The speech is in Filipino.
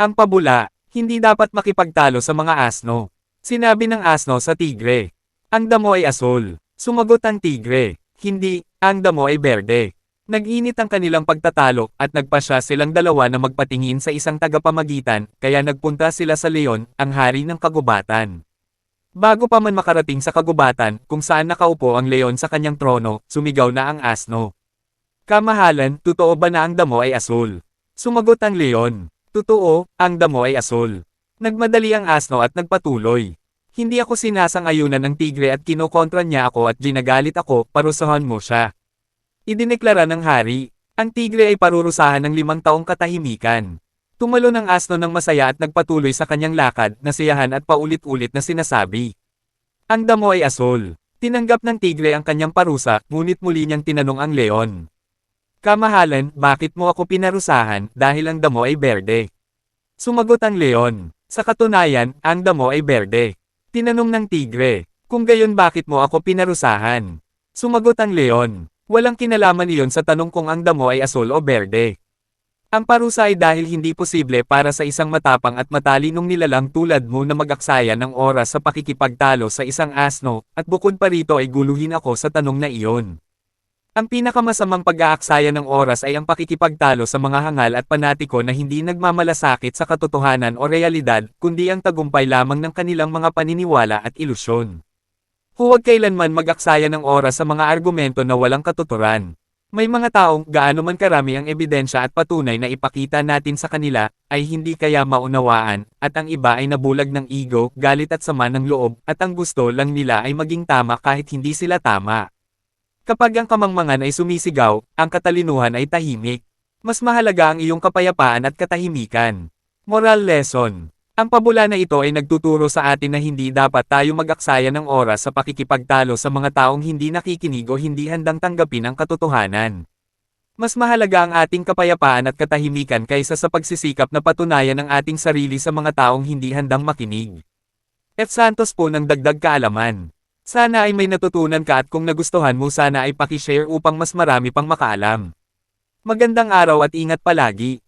Ang pabula, hindi dapat makipagtalo sa mga asno. Sinabi ng asno sa tigre. Ang damo ay asul. Sumagot ang tigre. Hindi, ang damo ay berde. Nag-init ang kanilang pagtatalo at nagpasya silang dalawa na magpatingin sa isang tagapamagitan, kaya nagpunta sila sa leon, ang hari ng kagubatan. Bago pa man makarating sa kagubatan, kung saan nakaupo ang leon sa kanyang trono, sumigaw na ang asno. Kamahalan, totoo ba na ang damo ay asul? Sumagot ang leon. Totoo, ang damo ay asul. Nagmadali ang asno at nagpatuloy. Hindi ako sinasang-ayunan ng tigre at kinokontra niya ako at ginagalit ako, parusahan mo siya. Idineklara ng hari, ang tigre ay parurusahan ng limang taong katahimikan. Tumalo ng asno ng masaya at nagpatuloy sa kanyang lakad, nasiyahan at paulit-ulit na sinasabi. Ang damo ay asol. Tinanggap ng tigre ang kanyang parusa, ngunit muli niyang tinanong ang leon. Kamahalan, bakit mo ako pinarusahan, dahil ang damo ay berde? Sumagot ang leon. Sa katunayan, ang damo ay berde. Tinanong ng tigre, kung gayon bakit mo ako pinarusahan? Sumagot ang leon. Walang kinalaman iyon sa tanong kung ang damo ay asol o berde. Ang parusa ay dahil hindi posible para sa isang matapang at matalinong nilalang tulad mo na mag-aksaya ng oras sa pakikipagtalo sa isang asno, at bukod pa rito ay guluhin ako sa tanong na iyon. Ang pinakamasamang pag-aaksaya ng oras ay ang pakikipagtalo sa mga hangal at panatiko na hindi nagmamalasakit sa katotohanan o realidad, kundi ang tagumpay lamang ng kanilang mga paniniwala at ilusyon. Huwag kailanman mag-aksaya ng oras sa mga argumento na walang katuturan. May mga taong, gaano man karami ang ebidensya at patunay na ipakita natin sa kanila, ay hindi kaya maunawaan, at ang iba ay nabulag ng ego, galit at sama ng loob, at ang gusto lang nila ay maging tama kahit hindi sila tama. Kapag ang kamangmangan ay sumisigaw, ang katalinuhan ay tahimik. Mas mahalaga ang iyong kapayapaan at katahimikan. Moral lesson. Ang pabula na ito ay nagtuturo sa atin na hindi dapat tayo mag-aksaya ng oras sa pakikipagtalo sa mga taong hindi nakikinig o hindi handang tanggapin ang katotohanan. Mas mahalaga ang ating kapayapaan at katahimikan kaysa sa pagsisikap na patunayan ang ating sarili sa mga taong hindi handang makinig. F. Santos po ng dagdag kaalaman. Sana ay may natutunan ka at kung nagustuhan mo sana ay pakishare upang mas marami pang makaalam. Magandang araw at ingat palagi.